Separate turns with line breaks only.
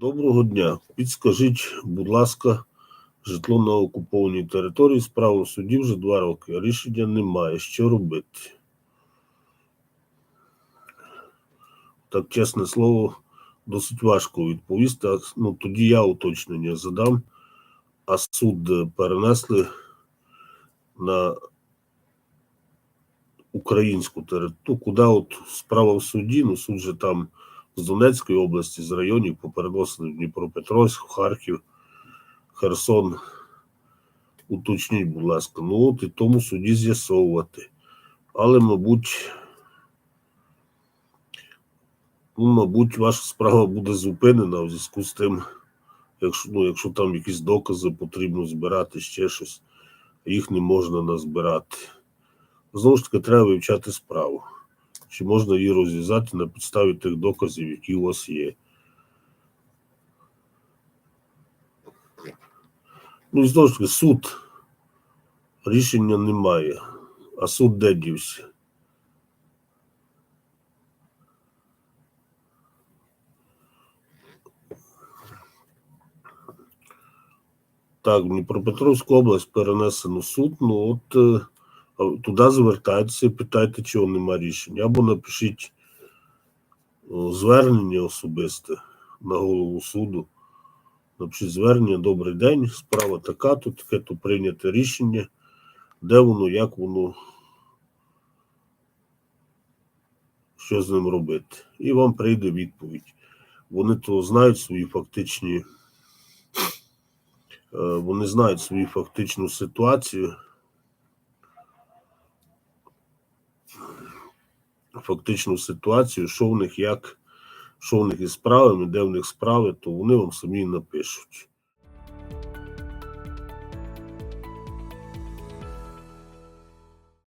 Доброго дня. Підскажіть, будь ласка, житло на окупованій території, справа в суді вже два роки, рішення немає. Що робити? Так, чесне слово, досить важко відповісти. Ну, тоді я уточнення задам, а суд перенесли на українську територію. Ну, куди от справа в суді, ну суд же там з Донецької області, з районів попереносили в Дніпропетровськ, Харків, Херсон. Уточніть, будь ласка, ну от і тому суді з'ясовувати. Але, мабуть, ну, мабуть, ваша справа буде зупинена в зв'язку з тим, якщо, ну, якщо там якісь докази потрібно збирати, ще щось, їх не можна назбирати. Знову ж таки, треба вивчати справу. Чи можна її розв'язати на підставі тих доказів, які у вас є. Ну і знову ж таки, суд. Рішення немає. А суд де дівся? Так, в Дніпропетровську область перенесено суд. Ну от е, туди звертайтеся, питайте, чого нема рішення. Або напишіть звернення особисте на голову суду. Напишіть звернення, добрий день, справа така, то таке то прийняте рішення, де воно, як воно, що з ним робити. І вам прийде відповідь. Вони то знають свої фактичні, е, вони знають свою фактичну ситуацію. Фактичну ситуацію, що в них як, що в них із справами, де в них справи, то вони вам самі напишуть.